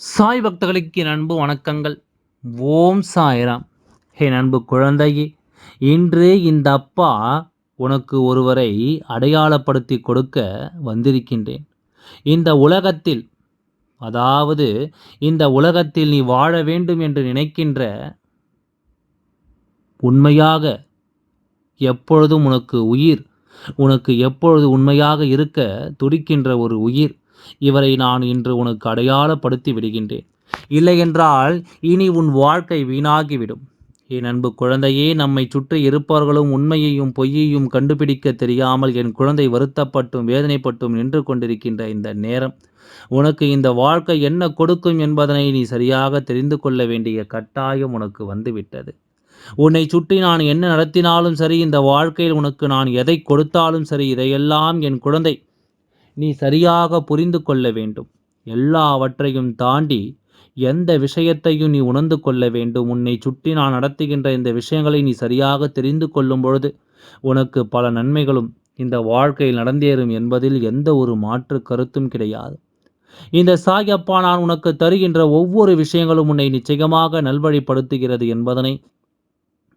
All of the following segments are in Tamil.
சாய் பக்தர்களுக்கு என் அன்பு வணக்கங்கள். ஓம் சாய்ராம். என் அன்பு குழந்தையே இன்று இந்த அப்பா உனக்கு ஒருவரை அடையாளப்படுத்தி கொடுக்க வந்திருக்கின்றேன். இந்த உலகத்தில் அதாவது இந்த உலகத்தில் நீ வாழ வேண்டும் என்று நினைக்கின்ற உண்மையாக எப்பொழுதும் உனக்கு உயிர் உனக்கு எப்பொழுது உண்மையாக இருக்க துடிக்கின்ற ஒரு உயிர் இவரை நான் இன்று உனக்கு அடையாளப்படுத்தி விடுகின்றேன். இல்லையென்றால் இனி உன் வாழ்க்கை வீணாகிவிடும். என் அன்பு குழந்தையே நம்மை சுற்றி இருப்பவர்களும் உண்மையையும் பொய்யையும் கண்டுபிடிக்க தெரியாமல் என் குழந்தை வருத்தப்பட்டும் வேதனைப்பட்டும் நின்று கொண்டிருக்கின்ற இந்த நேரம். உனக்கு இந்த வாழ்க்கை என்ன கொடுக்கும் என்பதனை நீ சரியாக தெரிந்து கொள்ள வேண்டிய கட்டாயம் உனக்கு வந்துவிட்டது. உன்னை சுற்றி நான் என்ன நடத்தினாலும் சரி இந்த வாழ்க்கையில் உனக்கு நான் எதை கொடுத்தாலும் சரி இதையெல்லாம் என் குழந்தை நீ சரியாக புரிந்து கொள்ள வேண்டும். எல்லாவற்றையும் தாண்டி எந்த விஷயத்தையும் நீ உணர்ந்து கொள்ள வேண்டும். உன்னை சுற்றி நான் நடத்துகின்ற இந்த விஷயங்களை நீ சரியாக தெரிந்து கொள்ளும் பொழுது உனக்கு பல நன்மைகளும் இந்த வாழ்க்கையில் நடந்தேறும் என்பதில் எந்த ஒரு மாற்று கருத்தும் கிடையாது. இந்த சாயப்பா நான் உனக்கு தருகின்ற ஒவ்வொரு விஷயங்களும் உன்னை நிச்சயமாக நல்வழிப்படுத்துகிறது என்பதனை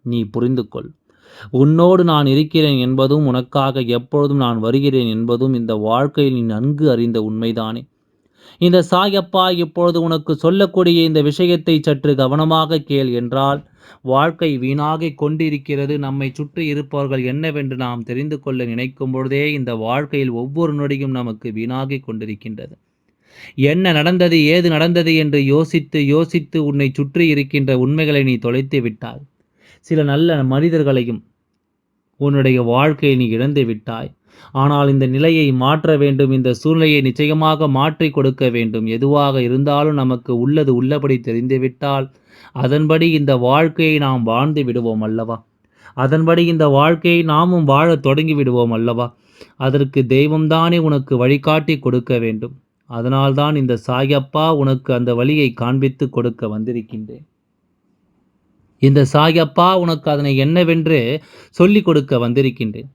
நீ புரிந்து கொள். உன்னோடு நான் இருக்கிறேன் என்பதும் உனக்காக எப்பொழுதும் நான் வருகிறேன் என்பதும் இந்த வாழ்க்கையில் நீ நன்கு அறிந்த உண்மைதானே. இந்த சாயப்பா இப்பொழுது உனக்கு சொல்லக்கூடிய இந்த விஷயத்தை சற்று கவனமாக கேள் என்றால் வாழ்க்கை வீணாக கொண்டிருக்கிறது. நம்மை சுற்றி இருப்பவர்கள் என்னவென்று நாம் தெரிந்து கொள்ள நினைக்கும் பொழுதே இந்த வாழ்க்கையில் ஒவ்வொரு நொடியும் நமக்கு வீணாகிக் கொண்டிருக்கின்றது. என்ன நடந்தது ஏது நடந்தது என்று யோசித்து யோசித்து உன்னை சுற்றி இருக்கின்ற உண்மைகளை நீ தொலைத்து விட்டாய். சில நல்ல மனிதர்களையும் உன்னுடைய வாழ்க்கையை நீ இழந்து விட்டாய். ஆனால் இந்த நிலையை மாற்ற வேண்டும் இந்த சூழ்நிலையை நிச்சயமாக மாற்றி கொடுக்க வேண்டும். எதுவாக இருந்தாலும் நமக்கு உள்ளது உள்ளபடி தெரிந்துவிட்டால் அதன்படி இந்த வாழ்க்கையை நாம் வாழ்ந்து விடுவோம் அல்லவா? அதன்படி இந்த வாழ்க்கையை நாமும் வாழ தொடங்கி விடுவோம் அல்லவா? அதற்கு தெய்வம்தானே உனக்கு வழிகாட்டி கொடுக்க வேண்டும். அதனால்தான் இந்த சாயப்பா உனக்கு அந்த வழியை காண்பித்து கொடுக்க வந்திருக்கின்றேன். இந்த சாயப்பா உனக்கு அதனை என்னவென்று சொல்லிக் கொடுக்க வந்திருக்கின்றேன்.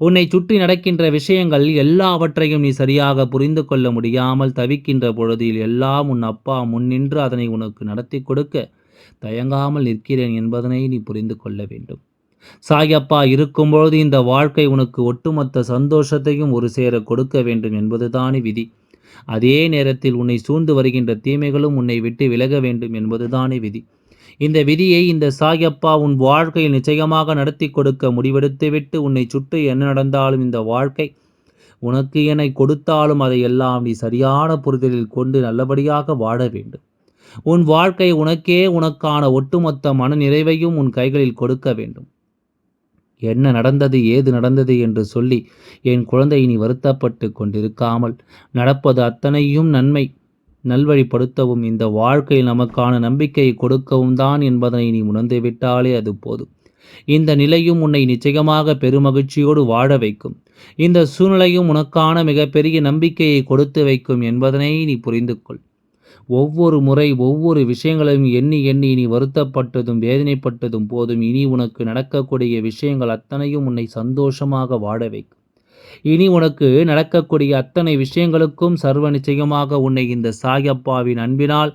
உன்னை சுற்றி நடக்கின்ற விஷயங்கள் எல்லாவற்றையும் நீ சரியாக புரிந்து கொள்ள முடியாமல் தவிக்கின்ற பொழுதில் எல்லாம் உன் அப்பா முன்னின்று அதனை உனக்கு நடத்தி கொடுக்க தயங்காமல் நிற்கிறேன் என்பதனை நீ புரிந்து கொள்ள வேண்டும். சாயப்பா இருக்கும்பொழுது இந்த வாழ்க்கை உனக்கு ஒட்டுமொத்த சந்தோஷத்தையும் ஒரு சேர கொடுக்க வேண்டும் என்பதுதானே விதி. அதே நேரத்தில் உன்னை சூழ்ந்து வருகின்ற தீமைகளும் உன்னை விட்டு விலக வேண்டும் என்பதுதானே விதி. இந்த விதியை இந்த சாயப்பா உன் வாழ்க்கையில் நிச்சயமாக நடத்தி கொடுக்க முடிவெடுத்துவிட்டு உன்னை சுற்றி என்ன நடந்தாலும் இந்த வாழ்க்கை உனக்கு என்னை கொடுத்தாலும் அதையெல்லாம் நீ சரியான புரிதலில் கொண்டு நல்லபடியாக வாழ வேண்டும். உன் வாழ்க்கை உனக்கே உனக்கான ஒட்டுமொத்த மன நிறைவையும் உன் கைகளில் கொடுக்க வேண்டும். என்ன நடந்தது ஏது நடந்தது என்று சொல்லி என் குழந்தை நீ வருத்தப்பட்டு கொண்டிருக்காமல் நடப்பது அத்தனையும் நன்மை. நல்வழிப்படுத்தவும் இந்த வாழ்க்கையில் நமக்கான நம்பிக்கையை கொடுக்கவும் தான் என்பதனை நீ உணர்ந்துவிட்டாலே அது போதும். இந்த நிலையும் உன்னை நிச்சயமாக பெருமகிழ்ச்சியோடு வாழ வைக்கும். இந்த சூழ்நிலையும் உனக்கான மிகப்பெரிய நம்பிக்கையை கொடுத்து வைக்கும் என்பதனை நீ புரிந்து கொள் ஒவ்வொரு முறை ஒவ்வொரு விஷயங்களையும் எண்ணி எண்ணி நீ வருத்தப்பட்டதும் வேதனைப்பட்டதும் போதும் இனி உனக்கு நடக்கக்கூடிய விஷயங்கள் அத்தனையும் உன்னை சந்தோஷமாக வாழ வைக்கும். இனி உனக்கு நடக்கக்கூடிய அத்தனை விஷயங்களுக்கும் சர்வ நிச்சயமாக உன்னை இந்த சாயப்பாவின் அன்பினால்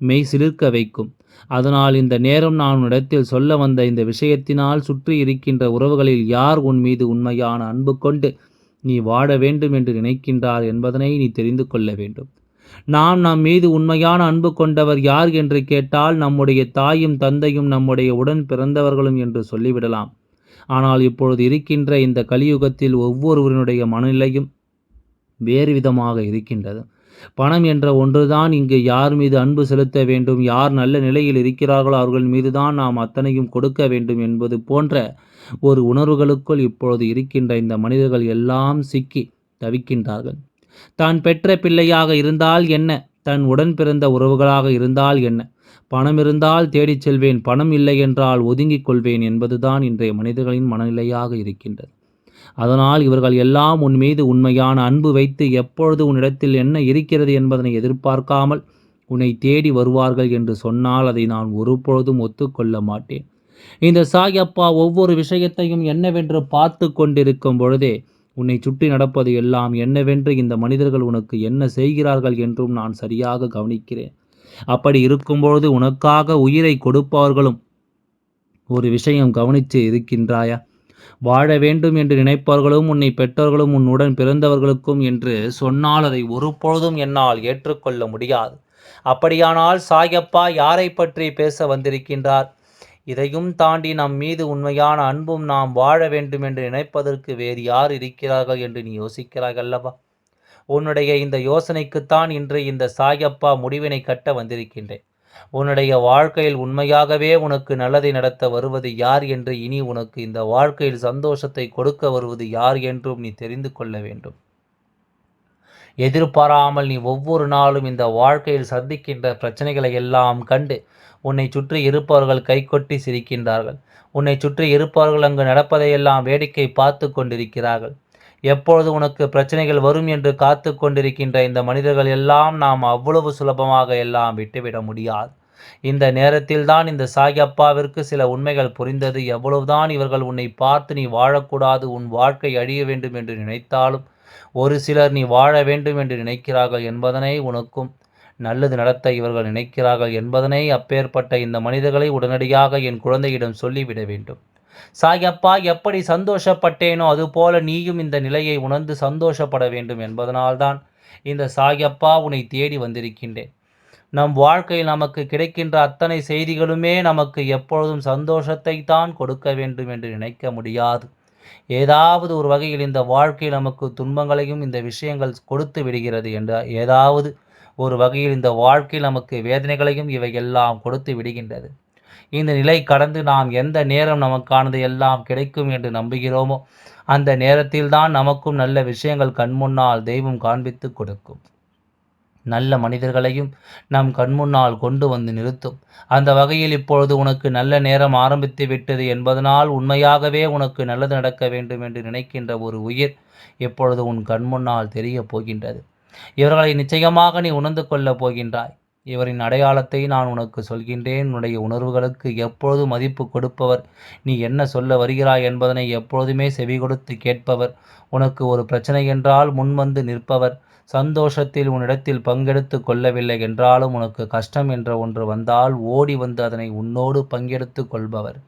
மெய் சிலிர்க்க வைக்கும். அதனால் இந்த நேரம் நான் இடத்தில் சொல்ல வந்த இந்த விஷயத்தினால் சுற்றி இருக்கின்ற உறவுகளில் யார் உன் மீது உண்மையான அன்பு கொண்டு நீ வாழ வேண்டும் என்று நினைக்கின்றார் என்பதனை நீ தெரிந்து கொள்ள வேண்டும். நாம் நம் மீது உண்மையான அன்பு கொண்டவர் யார் என்று கேட்டால் நம்முடைய தாயும் தந்தையும் நம்முடைய உடன் பிறந்தவர்களும் என்று சொல்லிவிடலாம். ஆனால் இப்பொழுது இருக்கின்ற இந்த கலியுகத்தில் ஒவ்வொருவருடைய மனநிலையும் வேறு விதமாக இருக்கின்றது. பணம் என்ற ஒன்றுதான் இங்கு யார் மீது அன்பு செலுத்த வேண்டும் யார் நல்ல நிலையில் இருக்கிறார்களோ அவர்கள் மீதுதான் நாம் அத்தனையும் கொடுக்க வேண்டும் என்பது போன்ற ஒரு உணர்வுகளுக்குள் இப்பொழுது இருக்கின்ற இந்த மனிதர்கள் எல்லாம் சிக்கி தவிக்கின்றார்கள். தான் பெற்ற பிள்ளையாக இருந்தால் என்ன? தன் உடன் பிறந்த உறவுகளாக இருந்தால் என்ன? பணம் இருந்தால் தேடிச் செல்வேன் பணம் இல்லை என்றால் ஒதுங்கிக் கொள்வேன் என்பதுதான் இன்றைய மனிதர்களின் மனநிலையாக இருக்கின்றது. அதனால் இவர்கள் எல்லாம் உன் மீது உண்மையான அன்பு வைத்து எப்பொழுது உன்னிடத்தில் என்ன இருக்கிறது என்பதனை எதிர்பார்க்காமல் உன்னை தேடி வருவார்கள் என்று சொன்னால் அதை நான் ஒருபொழுதும் ஒத்துக்கொள்ள மாட்டேன். இந்த சாயப்பா ஒவ்வொரு விஷயத்தையும் என்னவென்று பார்த்து கொண்டிருக்கும் பொழுதே உன்னை சுற்றி நடப்பது எல்லாம் என்னவென்று இந்த மனிதர்கள் உனக்கு என்ன செய்கிறார்கள் என்றும் நான் சரியாக கவனிக்கிறேன். அப்படி இருக்கும்பொழுது உனக்காக உயிரை கொடுப்பவர்களும் ஒரு விஷயம் கவனித்து இருக்கின்றாயா? வாழ வேண்டும் என்று நினைப்பவர்களும் உன்னை பெற்றவர்களும் உன்னுடன் பிறந்தவர்களுக்கும் என்று சொன்னால் அதை ஒருபொழுதும் என்னால் ஏற்றுக்கொள்ள முடியாது. அப்படியானால் சாயப்பா யாரை பற்றி பேச வந்திருக்கின்றார்? இதையும் தாண்டி நம் மீது உண்மையான அன்பும் நாம் வாழ வேண்டும் என்று நினைப்பதற்கு வேறு யார் இருக்கிறார்கள் என்று நீ யோசிக்கிறாய் அல்லவா? உன்னுடைய இந்த யோசனைக்குத்தான் இன்று இந்த சாயப்பா முடிவினை கட்ட வந்திருக்கின்றேன். உன்னுடைய வாழ்க்கையில் உண்மையாகவே உனக்கு நல்லதை நடத்த வருவது யார் என்று இனி உனக்கு இந்த வாழ்க்கையில் சந்தோஷத்தை கொடுக்க வருவது யார் என்றும் நீ தெரிந்து கொள்ள வேண்டும். எதிர்பாராமல் நீ ஒவ்வொரு நாளும் இந்த வாழ்க்கையில் சந்திக்கின்ற பிரச்சனைகளை எல்லாம் கண்டு உன்னை சுற்றி இருப்பவர்கள் கைகொட்டி சிரிக்கின்றார்கள். உன்னை சுற்றி இருப்பவர்கள் அங்கு நடப்பதையெல்லாம் வேடிக்கை பார்த்து கொண்டிருக்கிறார்கள். எப்பொழுது உனக்கு பிரச்சனைகள் வரும் என்று காத்து கொண்டிருக்கின்ற இந்த மனிதர்கள் எல்லாம் நாம் அவ்வளவு சுலபமாக எல்லாம் விட்டுவிட முடியாது. இந்த நேரத்தில் தான் இந்த சாயப்பாவிற்கு சில உண்மைகள் புரிந்தது. எவ்வளவுதான் இவர்கள் உன்னை பார்த்து நீ வாழக்கூடாது உன் வாழ்க்கை அழிய வேண்டும் என்று நினைத்தாலும் ஒரு சிலர் நீ வாழ வேண்டும் என்று நினைக்கிறார்கள் என்பதனை உனக்கும் நல்லது நடத்த இவர்கள் நினைக்கிறார்கள் என்பதனை அப்பேற்பட்ட இந்த மனிதர்களை உடனடியாக என் குழந்தையிடம் சொல்லிவிட வேண்டும். சாயப்பா எப்படி சந்தோஷப்பட்டேனோ அதுபோல நீயும் இந்த நிலையை உணர்ந்து சந்தோஷப்பட வேண்டும் என்பதனால்தான் இந்த சாயப்பா உன்னை தேடி வந்திருக்கின்றேன். நம் வாழ்க்கையில் நமக்கு கிடைக்கின்ற அத்தனை செய்திகளுமே நமக்கு எப்பொழுதும் சந்தோஷத்தை தான் கொடுக்க வேண்டும் என்று நினைக்க முடியாது. ஏதாவது ஒரு வகையில் இந்த வாழ்க்கை நமக்கு துன்பங்களையும் இந்த விஷயங்கள் கொடுத்து விடுகிறது என்ற ஏதாவது ஒரு வகையில் இந்த வாழ்க்கை நமக்கு வேதனைகளையும் இவை எல்லாம் கொடுத்து விடுகின்றது. இந்த நிலை கடந்து நாம் எந்த நேரம் நமக்கானது எல்லாம் கிடைக்கும் என்று நம்புகிறோமோ அந்த நேரத்தில் தான் நமக்கும் நல்ல விஷயங்கள் கண்முன்னால் தெய்வம் காண்பித்து கொடுக்கும். நல்ல மனிதர்களையும் நம் கண்முன்னால் கொண்டு வந்து நிறுத்தும். அந்த வகையில் இப்பொழுது உனக்கு நல்ல நேரம் ஆரம்பித்து விட்டது என்பதனால் உண்மையாகவே உனக்கு நல்லது நடக்க வேண்டும் என்று நினைக்கின்ற ஒரு உயிர் இப்பொழுது உன் கண்முன்னால் தெரியப் போகின்றது. இவர்களை நிச்சயமாக நீ உணர்ந்து கொள்ளப் போகின்றாய். இவரின் அடையாளத்தை நான் உனக்கு சொல்கின்றேன். உன்னுடைய உணர்வுகளுக்கு எப்பொழுது மதிப்பு கொடுப்பவர்? நீ என்ன சொல்ல வருகிறாய் என்பதனை எப்பொழுதுமே செவி கொடுத்து கேட்பவர். உனக்கு ஒரு பிரச்சனை என்றால் முன்வந்து நிற்பவர். சந்தோஷத்தில் உன்னிடத்தில் பங்கெடுத்து கொள்ளவில்லை என்றாலும் உனக்கு கஷ்டம் என்ற ஒன்று வந்தால் ஓடி வந்து அதனை உன்னோடு பங்கெடுத்து கொள்பவர்.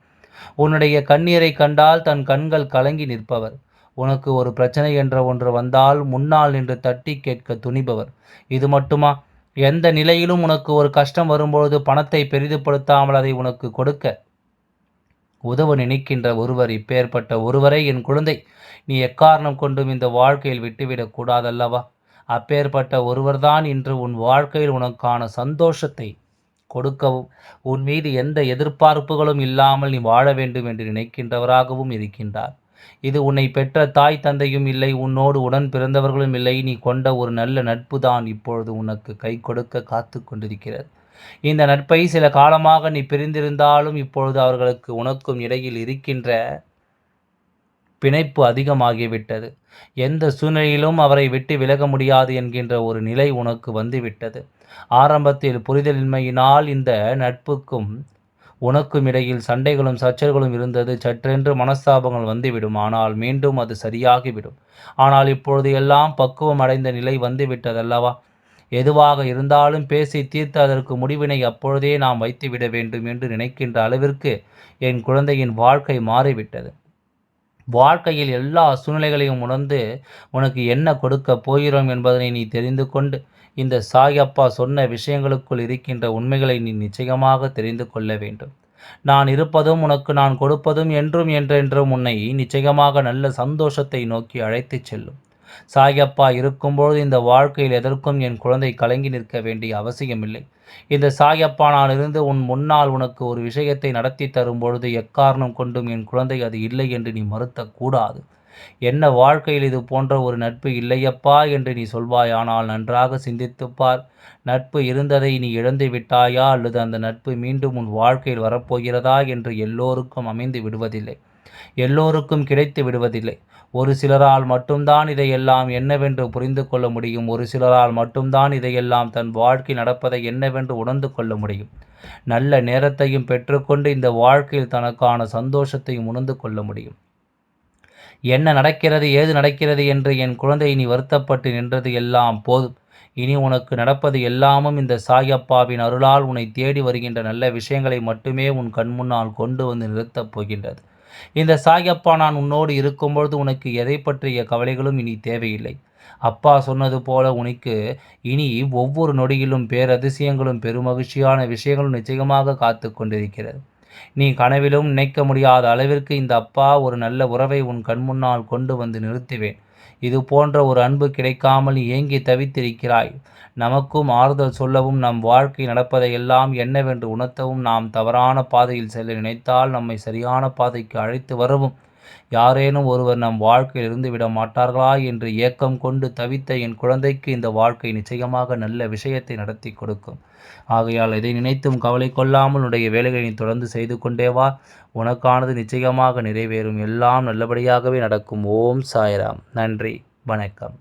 உன்னுடைய கண்ணீரை கண்டால் தன் கண்கள் கலங்கி நிற்பவர். உனக்கு ஒரு பிரச்சனை என்ற ஒன்று வந்தால் முன்னால் நின்று தட்டி கேட்க துணிபவர். இது மட்டுமா? எந்த நிலையிலும் உனக்கு ஒரு கஷ்டம் வரும்பொழுது பணத்தை பெரிதுபடுத்தாமல் அதை உனக்கு கொடுக்க. உதவ நினைக்கின்ற ஒருவர் இப்பேற்பட்ட ஒருவரை என் குழந்தை. நீ எக்காரணம் கொண்டும் இந்த வாழ்க்கையில் விட்டுவிடக்கூடாதல்லவா அப்பேற்பட்ட ஒருவர்தான் இன்று உன் வாழ்க்கையில் உனக்கான சந்தோஷத்தை கொடுக்கவும் உன் மீது எந்த எதிர்பார்ப்புகளும் இல்லாமல் நீ வாழ வேண்டும் என்று நினைக்கின்றவராகவும் இருக்கின்றார். இது உன்னை பெற்ற தாய் தந்தையும் இல்லை உன்னோடு உடன் பிறந்தவர்களும் இல்லை. நீ கொண்ட ஒரு நல்ல நட்பு தான் இப்பொழுது உனக்கு கை கொடுக்க காத்து கொண்டிருக்கிறது. இந்த நட்பை சில காலமாக நீ பிரிந்திருந்தாலும் இப்பொழுது அவர்களுக்கு உனக்கும் இடையில் இருக்கின்ற பிணைப்பு அதிகமாகிவிட்டது. எந்த சூழ்நிலையிலும் அவரை விட்டு விலக முடியாது என்கின்ற ஒரு நிலை உனக்கு வந்துவிட்டது. ஆரம்பத்தில் புரிதலின்மையினால் இந்த நட்புக்கும் உனக்கும் இடையில் சண்டைகளும் சச்சரவுகளும் இருந்தது. சற்றென்று மனஸ்தாபங்கள் வந்துவிடும். ஆனால் மீண்டும் அது சரியாகிவிடும். ஆனால் இப்பொழுது எல்லாம் பக்குவம் அடைந்த நிலை வந்துவிட்டதல்லவா? எதுவாக இருந்தாலும் பேசி தீர்த்து அதற்கு முடிவினை அப்பொழுதே நாம் வைத்துவிட வேண்டும் என்று நினைக்கின்ற அளவிற்கு என் குழந்தையின் வாழ்க்கை மாறிவிட்டது. வாழ்க்கையில் எல்லா சூழ்நிலைகளையும் உணர்ந்து உனக்கு என்ன கொடுக்க போகிறோம் என்பதனை நீ தெரிந்து கொண்டு இந்த சாயப்பா சொன்ன விஷயங்களுக்குள் இருக்கின்ற உண்மைகளை நீ நிச்சயமாக தெரிந்து கொள்ள வேண்டும். நான் இருப்பதும் உனக்கு நான் கொடுப்பதும் என்றும் என்றென்றும் உன்னை நிச்சயமாக நல்ல சந்தோஷத்தை நோக்கி அழைத்துச் செல்லும். சாயப்பா இருக்கும்பொழுது இந்த வாழ்க்கையில் எதற்கும் என் குழந்தை கலங்கி நிற்க வேண்டிய அவசியமில்லை. இந்த சாயப்பா நான் இருந்து உன் முன்னால் உனக்கு ஒரு விஷயத்தை நடத்தி தரும் பொழுது எக்காரணம் கொண்டும் என் குழந்தை அது இல்லை என்று நீ மறுத்தக்கூடாது என்ன வாழ்க்கையில் இது போன்ற ஒரு நட்பு இல்லையப்பா என்று நீ சொல்வாயானால் நன்றாக சிந்தித்துப்பார். நட்பு இருந்ததை நீ இழந்து விட்டாயா? அல்லது அந்த நட்பு மீண்டும் உன் வாழ்க்கையில் வரப்போகிறதா? என்று எல்லோருக்கும் அமைந்து விடுவதில்லை. எல்லோருக்கும் கிடைத்து விடுவதில்லை. ஒரு சிலரால் மட்டும்தான் இதையெல்லாம் என்னவென்று புரிந்து கொள்ள முடியும். ஒரு சிலரால் மட்டும்தான் இதையெல்லாம் தன் வாழ்க்கை நடப்பதை என்னவென்று உணர்ந்து கொள்ள முடியும். நல்ல நேரத்தையும் பெற்றுக்கொண்டு இந்த வாழ்க்கையில் தனக்கான சந்தோஷத்தையும் உணர்ந்து கொள்ள முடியும். என்ன நடக்கிறது ஏது நடக்கிறது என்று என் குழந்தை நீ வருத்தப்பட்டு நின்றது எல்லாம் போதும். இனி உனக்கு நடப்பது எல்லாமும் இந்த சாயப்பாவின் அருளால் உன்னை தேடி வருகின்ற நல்ல விஷயங்களை மட்டுமே உன் கண்முன்னால் கொண்டு வந்து நிறுத்தப் போகின்றது. இந்த சாயப்பா நான் உன்னோடு இருக்கும்பொழுது உனக்கு எதை பற்றிய கவலைகளும் இனி தேவையில்லை. அப்பா சொன்னது போல உனக்கு இனி ஒவ்வொரு நொடியிலும் பேரதிசயங்களும் பெருமகிழ்ச்சியான விஷயங்களும் நிச்சயமாக காத்து கொண்டிருக்கிறது. நீ கனவிலும் நினைக்க முடியாத அளவிற்கு இந்த அப்பா ஒரு நல்ல உறவை உன் கண்முன்னால் கொண்டு வந்து நிறுத்துவேன். இது போன்ற ஒரு அன்பு கிடைக்காமல் ஏங்கி தவித்திருக்கிறாய். நமக்கும் ஆறுதல் சொல்லவும் நம் வாழ்க்கை நடப்பதையெல்லாம் என்னவென்று உணர்த்தவும் நாம் தவறான பாதையில் செல்ல நினைத்தால் நம்மை சரியான பாதைக்கு அழைத்து வரவும் யாரேனும் ஒருவர் நம் வாழ்க்கையில் இருந்து விட மாட்டார்களா என்று ஏக்கம் கொண்டு தவித்த என் குழந்தைக்கு இந்த வாழ்க்கை நிச்சயமாக நல்ல விஷயத்தை நடத்தி கொடுக்கும். ஆகையால் இதை நினைத்தும் கவலை கொள்ளாமல் உடைய வேலைகளை தொடர்ந்து செய்து கொண்டே வா. உனக்கானது நிச்சயமாக நிறைவேறும். எல்லாம் நல்லபடியாகவே நடக்கும். ஓம் சாய்ராம். நன்றி. வணக்கம்.